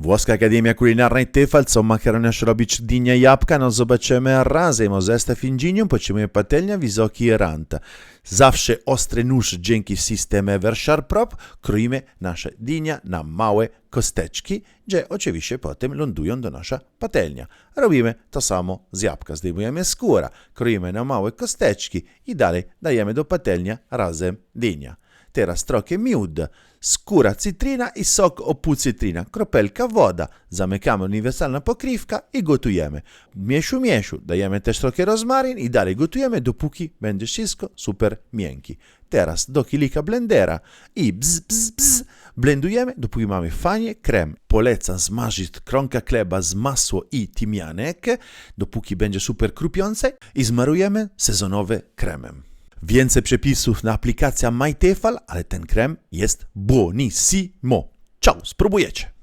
Włoska Akademia Kulinarna Tefal, co makaroniarz robić dynia jabłka, no zobaczymy razem. O zestaw inżynium potrzebujemy patelnia, wysoki rant. Zawsze ostry nóż dzięki systemie Eversharp Prop kroimy nasze dynia na małe kosteczki, gdzie oczywiście potem lądują do nasza patelnia. Robimy to samo z jabłka. Zdejmujemy skóra, kroimy na małe kosteczki i dalej dajemy do patelnia razem dynia. Teraz trochę miód, skóra cytryna i sok opu cytryna, kropelka woda. Zamykamy uniwersalna pokrywka i gotujemy. Mieszu, mieszu. Dajemy też trochę rozmaryn i dalej gotujemy, dopóki będzie wszystko super miękkie. Teraz do kilika blendera i bzz, bzz, bzz. Blendujemy, dopóki mamy fajnie krem. Polecam smażyć kronka chleba z masło i tymianek, dopóki będzie super krupiące i zmarujemy sezonowe kremem. Więcej przepisów na aplikacja MyTefal, ale ten krem jest buonissimo. Ciao, spróbujecie!